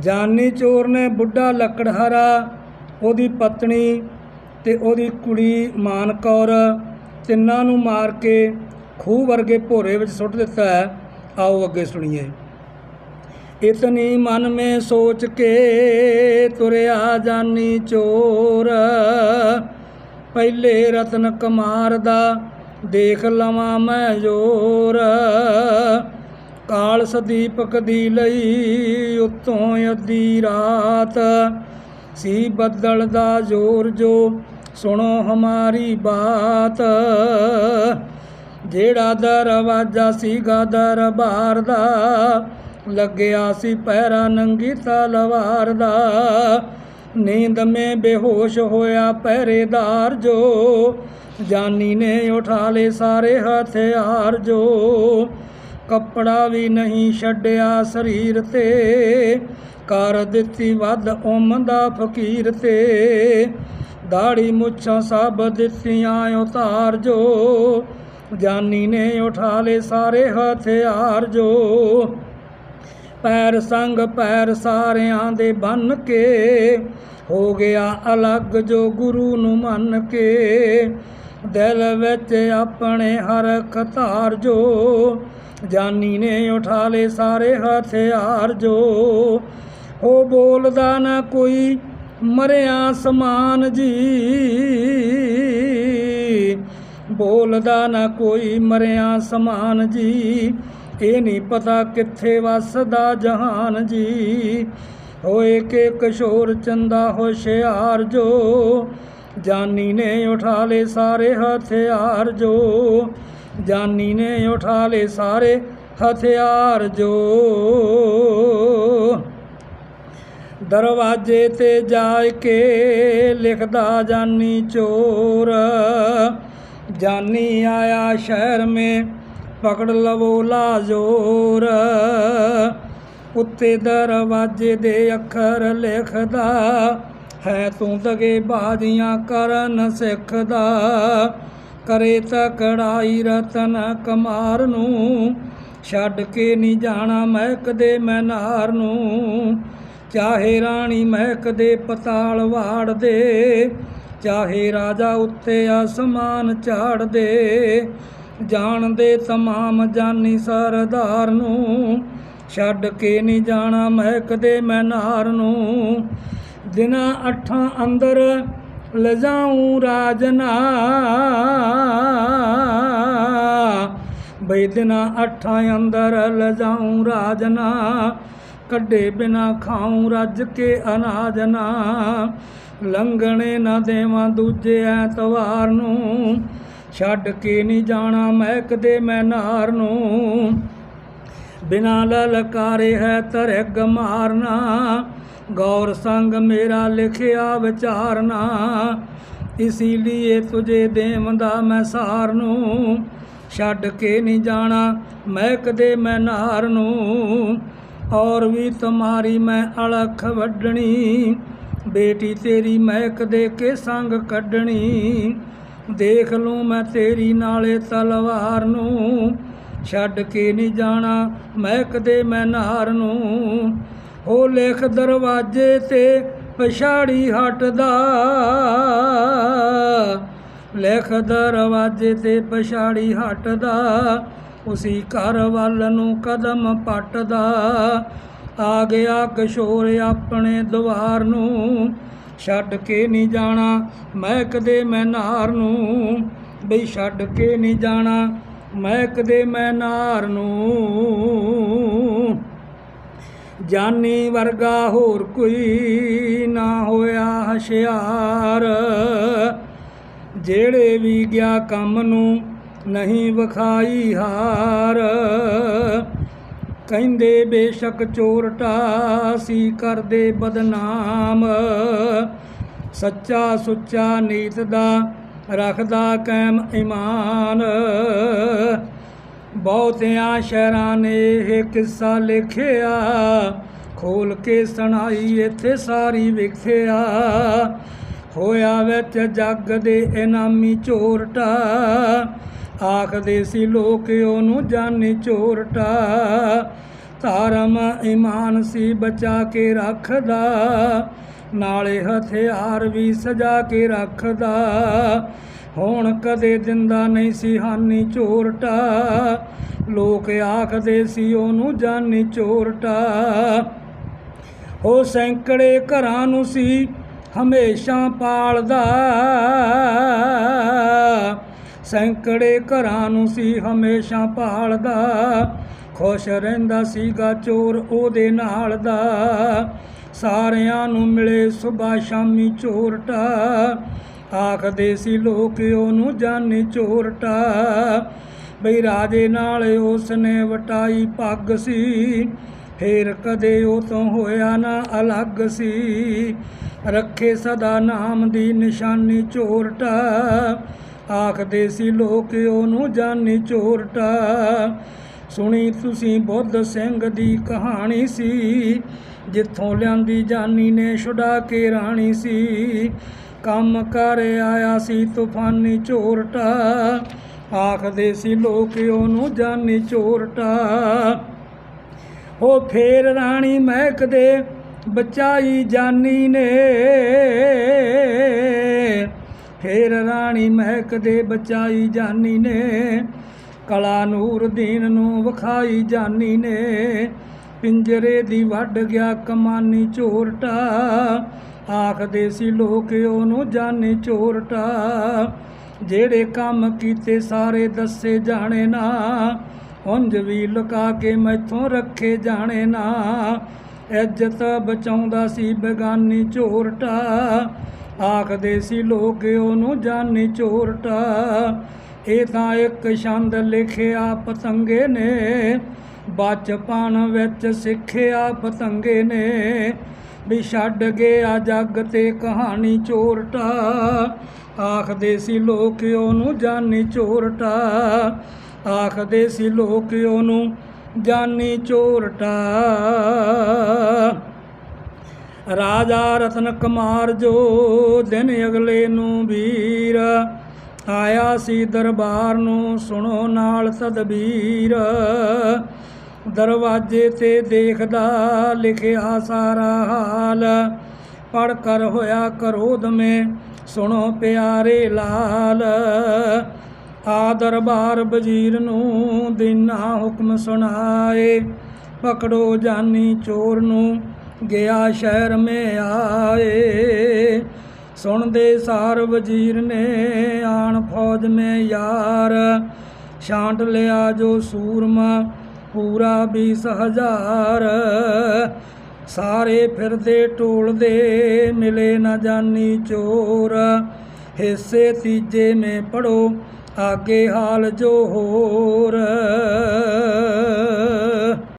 ਜਾਨੀ ਚੋਰ ਨੇ ਬੁੱਢਾ ਲੱਕੜਹਾਰਾ ਉਹਦੀ ਪਤਨੀ ਤੇ ਉਹਦੀ ਕੁੜੀ ਮਾਨ ਕੌਰ ਤਿੰਨਾਂ ਨੂੰ ਮਾਰ ਕੇ ਖੂਹ ਵਰਗੇ ਭੋਰੇ ਵਿੱਚ ਸੁੱਟ ਦਿੱਤਾ ਹੈ। ਆਓ ਅੱਗੇ ਸੁਣੀਏ। ਇਤਨੀ ਮਨ ਮੇ ਸੋਚ ਕੇ ਤੁਰਿਆ ਜਾਨੀ ਚੋਰ, ਪਹਿਲੇ ਰਤਨ ਕੁਮਾਰ ਦਾ ਦੇਖ ਲਵਾਂ ਮੈਂ ਜੋਰ। ਕਾਲ ਸਦੀਪਕ ਦੀ ਲਈ ਉਤੋਂ ਅੱਧੀ ਰਾਤ। ਸੀ ਬੱਦਲ ਦਾ ਜ਼ੋਰ ਜੋ ਸੁਣੋ ਹਮਾਰੀ ਬਾਤ। ਜਿਹੜਾ ਦਰਵਾਜ਼ਾ ਸੀਗਾ ਦਰਬਾਰ ਦਾ, ਲੱਗਿਆ ਸੀ ਪੈਰਾ ਨੰਗੀ ਤਲਵਾਰ ਦਾ। ਨੀਂਦ ਮੇ ਬੇਹੋਸ਼ ਹੋਇਆ ਪਹਿਰੇਦਾਰ ਜੋ, ਜਾਨੀ ਨੇ ਉਠਾ ਲਏ ਸਾਰੇ ਹਥਿਆਰ ਜੋ। ਕੱਪੜਾ ਵੀ ਨਹੀਂ ਛੱਡਿਆ ਸਰੀਰ ਤੇ। ਕਰ ਦਿੱਤੀ ਵੱਧ ਉਮ ਦਾ ਫਕੀਰ ਤੇ। ਦਾੜੀ ਮੁੱਛਾਂ ਸਭ ਦਿੱਤੀਆਂ ਉਤਾਰ ਜੋ। ਜਾਨੀ ਨੇ ਉਠਾ ਲਏ ਸਾਰੇ ਹਥਿਆਰ ਜੋ। ਪੈਰ ਸੰਗ ਪੈਰ ਸਾਰਿਆਂ ਦੇ ਬੰਨ ਕੇ। ਹੋ ਗਿਆ ਅਲੱਗ ਜੋ ਗੁਰੂ ਨੂੰ ਮੰਨ ਕੇ। ਦਿਲ ਵਿੱਚ ਆਪਣੇ ਹਰਖ ਧਾਰ ਜੋ। ਜਾਨੀ ਨੇ ਉਠਾ ਲਏ ਸਾਰੇ ਹਥਿਆਰ ਜੋ। ਹੋ ਬੋਲਦਾ ਨਾ ਕੋਈ ਮਰਿਆ ਸਮਾਨ ਜੀ। ਬੋਲਦਾ ਨਾ ਕੋਈ ਮਰਿਆ ਸਮਾਨ ਜੀ। ਇਹ ਨਹੀਂ ਪਤਾ ਕਿੱਥੇ ਵਸਦਾ ਜਹਾਨ ਜੀ। ਹੋਏ ਕਿ ਕਿਸ਼ੋਰ ਚੰਦਾ ਹੋਸ਼ਿਆਰ ਜੋ। ਜਾਨੀ ਨੇ ਉਠਾ ਲਏ ਸਾਰੇ ਹਥਿਆਰ ਜੋ। ਜਾਨੀ ਨੇ ਉਠਾ ਲਏ ਸਾਰੇ ਹਥਿਆਰ ਜੋ। ਦਰਵਾਜ਼ੇ ਤੇ ਜਾ ਕੇ ਲਿਖਦਾ ਜਾਨੀ ਚੋਰ। ਜਾਨੀ ਆਇਆ ਸ਼ਹਿਰ ਮੇ, ਪਕੜ ਲਵੋ ਲਾਜੋਰ ਉੱਤੇ ਦਰਵਾਜ਼ੇ ਦੇ ਅੱਖਰ ਲਿਖਦਾ, ਹੈ ਤੂੰ ਦਗੇ ਬਾਜ਼ੀਆਂ ਕਰਨ ਸਿੱਖਦਾ। ਕਰੇ ਤਕੜਾਈ ਰਤਨ ਕਮਾਰ ਨੂੰ। ਛੱਡ ਕੇ ਨਹੀਂ ਜਾਣਾ ਮਹਿਕ ਦੇ ਮੈਨਾਰ ਨੂੰ। ਚਾਹੇ ਰਾਣੀ ਮਹਿਕ ਦੇ ਪਤਾਲ ਵਾੜ ਦੇ। ਚਾਹੇ ਰਾਜਾ ਉੱਤੇ ਆਸਮਾਨ ਝਾੜ ਦੇ। ਜਾਣਦੇ ਤਮਾਮ ਜਾਨੀ ਸਰਦਾਰ ਨੂੰ। ਛੱਡ ਕੇ ਨਹੀਂ ਜਾਣਾ ਮਹਿਕਦੇ ਮੈਨਾਰ ਨੂੰ। ਦਿਨਾਂ ਅੱਠਾਂ ਅੰਦਰ ਲਜਾਉਂ ਰਾਜਨਾ। ਬਈ ਦਿਨਾਂ ਅੱਠਾਂ ਅੰਦਰ ਲਜਾਉਂ ਰਾਜਨਾ। ਕੱਢੇ ਬਿਨਾ ਖਾਉਂ ਰੱਜ ਕੇ ਅਨਾਜ ਨਾ ਲੰਘਣੇ ਨਾ ਦੇਵਾਂ ਦੂਜੇ ਐਤਵਾਰ ਨੂੰ। ਛੱਡ ਕੇ ਨਹੀਂ ਜਾਣਾ ਮਹਿਕਦੇ ਮੈਨਾਰ ਨੂੰ। ਬਿਨਾ ਲਲਕਾਰੇ ਹੈ ਤਰਗ ਮਾਰਨਾ। ਗੌਰ ਸੰਗ ਮੇਰਾ ਲਿਖਿਆ ਵਿਚਾਰਨਾ ਇਸੀ ਲਈ ਤੁਝੇ ਦੇਵੰਦਾ ਮੈਂ ਸਾਰ ਨੂੰ ਛੱਡ ਕੇ ਨਹੀਂ ਜਾਣਾ ਮਹਿਕਦੇ ਮੈਨਾਰ ਨੂੰ, ਔਰ ਵੀ ਤੁਮਾਰੀ ਮੈਂ ਅਲਖ ਵੱਢਣੀ। ਬੇਟੀ ਤੇਰੀ ਮਹਿਕ ਦੇ ਕੇ ਸੰਗ ਕੱਢਣੀ, ਦੇਖ ਲੂੰ ਮੈਂ ਤੇਰੀ ਨਾਲੇ ਤਲਵਾਰ ਨੂੰ। ਛੱਡ ਕੇ ਨਹੀਂ ਜਾਣਾ ਮਹਿਕ ਦੇ ਮੈਂ ਨਾਰ ਨੂੰ। ਉਹ ਲਿਖ ਦਰਵਾਜ਼ੇ ਤੇ ਪਛਾੜੀ ਹਟਦਾ। ਲਿਖ ਦਰਵਾਜ਼ੇ ਤੇ ਪਛਾੜੀ ਹਟਦਾ, ਉਸੀ ਘਰ ਵੱਲ ਨੂੰ ਕਦਮ ਪੱਟਦਾ। ਆ ਗਿਆ ਕਿਸ਼ੋਰ ਆਪਣੇ ਦੁਆਰ ਨੂੰ, ਛੱਡ ਕੇ ਨਹੀਂ ਜਾਣਾ ਮਹਿਕਦੇ ਮੈਂ ਨਾਰ ਨੂੰ। ਬਈ ਛੱਡ ਕੇ ਨਹੀਂ ਜਾਣਾ ਮਹਿਕਦੇ ਮੈਂ ਨਾਰ ਨੂੰ। ਜਾਨੀ ਵਰਗਾ ਹੋਰ ਕੋਈ ਨਾ ਹੋਇਆ ਹਸ਼ਿਆਰ। ਜਿਹੜੇ ਵੀ ਗਿਆ ਕੰਮ ਨੂੰ ਨਹੀਂ ਵਿਖਾਈ ਹਾਰ। ਕਹਿੰਦੇ ਬੇਸ਼ੱਕ ਚੋਰਟਾ ਸੀ ਕਰਦੇ ਬਦਨਾਮ। ਸੱਚਾ ਸੁੱਚਾ ਨੀਤ ਦਾ ਰੱਖਦਾ ਕੈਮ ਇਮਾਨ। ਬਹੁਤਿਆਂ ਸ਼ਹਿਰਾਂ ਨੇ ਇਹ ਕਿੱਸਾ ਲਿਖਿਆ। ਖੋਲ ਕੇ ਸੁਣਾਈ, ਇੱਥੇ ਸਾਰੀ ਵਿਖਿਆ। ਹੋਇਆ ਵਿੱਚ ਜੱਗ ਦੇ ਇਨਾਮੀ ਚੋਰਟਾ। ਆਖਦੇ ਸੀ ਲੋਕ ਉਹਨੂੰ ਜਾਨੀ ਚੋਰਟਾ। ਧਰਮ, ਇਮਾਨ ਸੀ ਬਚਾ ਕੇ ਰੱਖਦਾ। ਨਾਲੇ ਹਥਿਆਰ ਵੀ ਸਜਾ ਕੇ ਰੱਖਦਾ। ਹੁਣ ਕਦੇ ਦਿੰਦਾ ਨਹੀਂ ਸੀ ਹਾਨੀ ਚੋਰਟਾ ਲੋਕ ਆਖਦੇ ਸੀ ਉਹਨੂੰ ਜਾਨੀ ਚੋਰਟਾ ਉਹ ਸੈਂਕੜੇ ਘਰਾਂ ਨੂੰ ਸੀ ਹਮੇਸ਼ਾ ਪਾਲਦਾ। ਸੈਂਕੜੇ ਘਰਾਂ ਨੂੰ ਸੀ ਹਮੇਸ਼ਾ ਪਾਲਦਾ। ਖੁਸ਼ ਰਹਿੰਦਾ ਸੀਗਾ ਚੋਰ ਉਹਦੇ ਨਾਲ ਦਾ। ਸਾਰਿਆਂ ਨੂੰ ਮਿਲੇ ਸੁਬਾ ਸ਼ਾਮੀ ਚੋਰਟਾ ਆਖਦੇ ਸੀ ਲੋਕ, ਉਹਨੂੰ ਜਾਨੀ ਚੋਰਟਾ। ਬਈ ਰਾਜੇ ਨਾਲ ਉਸ ਨੇ ਵਟਾਈ ਪੱਗ ਸੀ। ਫੇਰ ਕਦੇ ਉਹ ਤੋਂ ਹੋਇਆ ਨਾ ਅਲੱਗ ਸੀ। ਰੱਖੇ ਸਦਾ ਨਾਮ ਦੀ ਨਿਸ਼ਾਨੀ ਚੋਰਟਾ। ਆਖਦੇ ਸੀ ਲੋਕ, ਉਹਨੂੰ ਜਾਨੀ ਚੋਰਟਾ। ਸੁਣੀ ਤੁਸੀਂ ਬੁੱਧ ਸਿੰਘ ਦੀ ਕਹਾਣੀ ਸੀ। ਜਿੱਥੋਂ ਲਿਆਂਦੀ ਜਾਨੀ ਨੇ ਛੁਡਾ ਕੇ ਰਾਣੀ ਸੀ। ਕੰਮ ਕਰ ਆਇਆ ਸੀ ਤੂਫਾਨੀ ਚੋਰਟਾ ਆਖਦੇ ਸੀ ਲੋਕ ਉਹਨੂੰ ਜਾਨੀ ਚੋਰਟਾ ਉਹ ਫੇਰ ਰਾਣੀ ਮਹਿਕ ਦੇ ਬਚਾਈ ਜਾਨੀ ਨੇ। ਫੇਰ ਰਾਣੀ ਮਹਿਕ ਦੇ ਬਚਾਈ ਜਾਨੀ ਨੇ। ਕਲਾ ਨੂਰਦੀਨ ਨੂੰ ਵਿਖਾਈ ਜਾਨੀ ਨੇ। ਪਿੰਜਰੇ ਦੀ ਵੱਢ ਗਿਆ ਕਮਾਨੀ ਚੋਰਟਾ ਆਖਦੇ ਸੀ ਲੋਕ, ਉਹਨੂੰ ਜਾਨੀ ਚੋਰਟਾ। ਜਿਹੜੇ ਕੰਮ ਕੀਤੇ ਸਾਰੇ ਦੱਸੇ ਜਾਣੇ ਨਾ। ਉਂਝ ਵੀ ਲੁਕਾ ਕੇ ਮੈਥੋਂ ਰੱਖੇ ਜਾਣੇ ਨਾ। ਇੱਜ਼ਤ ਬਚਾਉਂਦਾ ਸੀ ਬੇਗਾਨੀ ਚੋਰਟਾ। ਆਖਦੇ ਸੀ ਲੋਕ, ਉਹਨੂੰ ਜਾਨੀ ਚੋਰਟਾ। ਇਹ ਤਾਂ ਇੱਕ ਛੰਦ ਲਿਖਿਆ ਪਤੰਗੇ ਨੇ। ਬਚਪਨ ਵਿੱਚ ਸਿੱਖਿਆ ਪਤੰਗੇ ਨੇ। ਵੀ ਛੱਡ ਗਿਆ ਜੱਗ ਤੇ ਕਹਾਣੀ ਚੋਰਟਾ। ਆਖਦੇ ਸੀ ਲੋਕ ਉਹਨੂੰ ਜਾਨੀ ਚੋਰਟਾ। ਆਖਦੇ ਸੀ ਲੋਕ ਉਹਨੂੰ ਜਾਨੀ ਚੋਰਟਾ। ਰਾਜਾ ਰਤਨ ਕੁਮਾਰ ਜੋ ਦਿਨ ਅਗਲੇ ਨੂੰ ਵੀਰ। ਆਇਆ ਸੀ ਦਰਬਾਰ ਨੂੰ ਸੁਣੋ ਨਾਲ ਤਦਬੀਰ। ਦਰਵਾਜ਼ੇ ਤੇ ਦੇਖਦਾ, ਲਿਖਿਆ ਸਾਰਾ ਹਾਲ। ਪੜ ਕਰ ਹੋਇਆ ਕਰੋਧ ਮੇ, ਸੁਣੋ ਪਿਆਰੇ ਲਾਲ। ਆ ਦਰਬਾਰ ਵਜ਼ੀਰ ਨੂੰ ਦਿਨਾ ਹੁਕਮ ਸੁਣਾਏ। ਪਕੜੋ ਜਾਨੀ ਚੋਰ ਨੂੰ, ਗਿਆ ਸ਼ਹਿਰ ਮੇ ਆਏ। ਸੁਣਦੇ ਸਾਰ ਵਜ਼ੀਰ ਨੇ ਆਣ ਫੌਜ ਮੇ ਯਾਰ। ਛਾਂਟ ਲਿਆ ਜੋ ਸੂਰਮਾ ਪੂਰਾ 20000 ਸਾਰੇ ਫਿਰਦੇ ਟੋਲਦੇ ਮਿਲੇ ਨਾ ਜਾਨੀ ਚੋਰ। ਹਿੱਸੇ ਤੀਜੇ ਨੇ ਪੜੋ, ਆਗੇ ਹਾਲ ਜੋ ਹੋਰ।